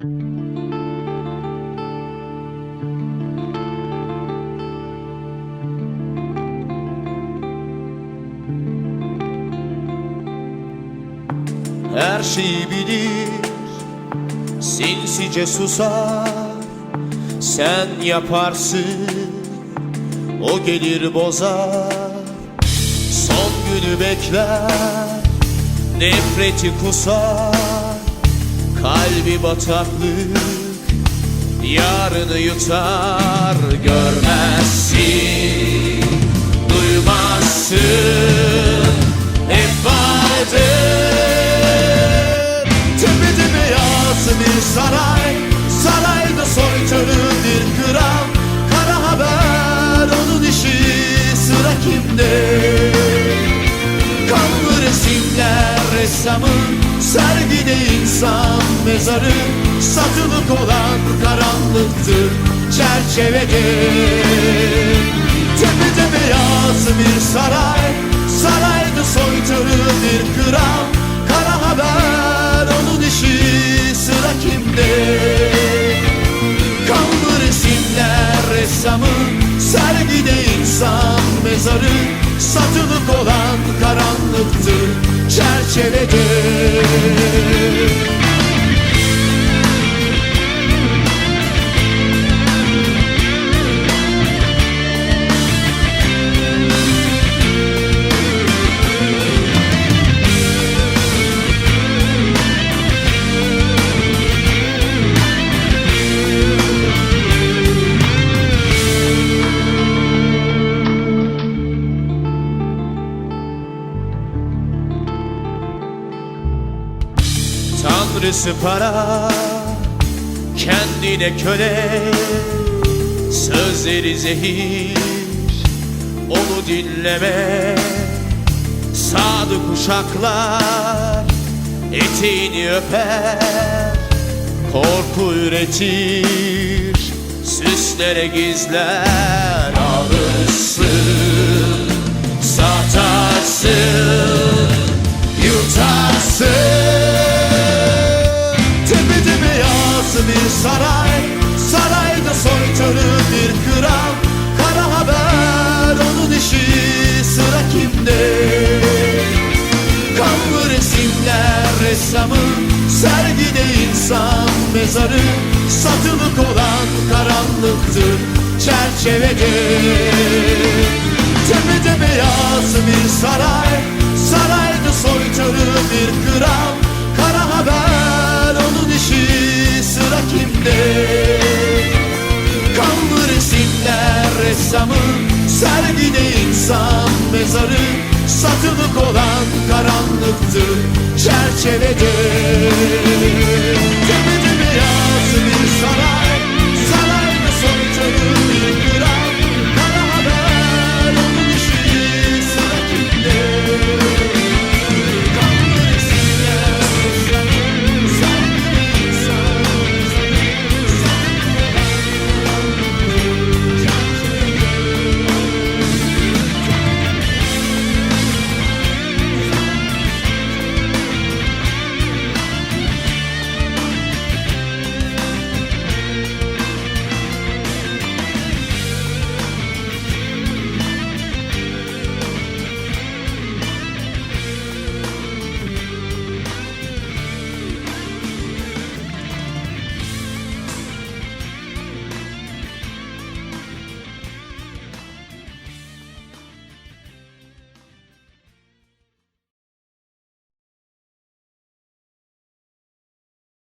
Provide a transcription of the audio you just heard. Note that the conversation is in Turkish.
Her şeyi bilir Sinsice susar. Sen yaparsın O gelir bozar. Son günü bekler Nefreti kusar Kalbi bataklık Yarını yutar Görmezsin Duymazsın. Hep vardır. Tepede beyaz bir saray Sarayda soytarı bir kral. Kara haber onun işi Sıra kimde? Kanlı resimler ressamın Sergide insan mezarı Satılık olan karanlıktır Çerçevede. Tepede beyaz bir saray Sarayda soytarı bir kral. Kara haber onun işi Sıra kimde? Kanlı resimler ressamın Sergide insan mezarı Satılık olan karanlıktır Çerçevede Tanrısı para Kendine köle Sözleri zehir Onu dinleme. Sadık uşaklar Eteğini öper Korku üretir Süslere gizler Alırsın saray Sarayda soytarı bir kral. Kara haber onun işi Sıra kimde? Kanlı resimler ressamın Sergide insan mezarı. Satılık olan karanlıktır Çerçevede. Tepede beyaz bir saray Sarayda ressamın Sergide insan mezarı Satılık olan karanlıktır Çerçevede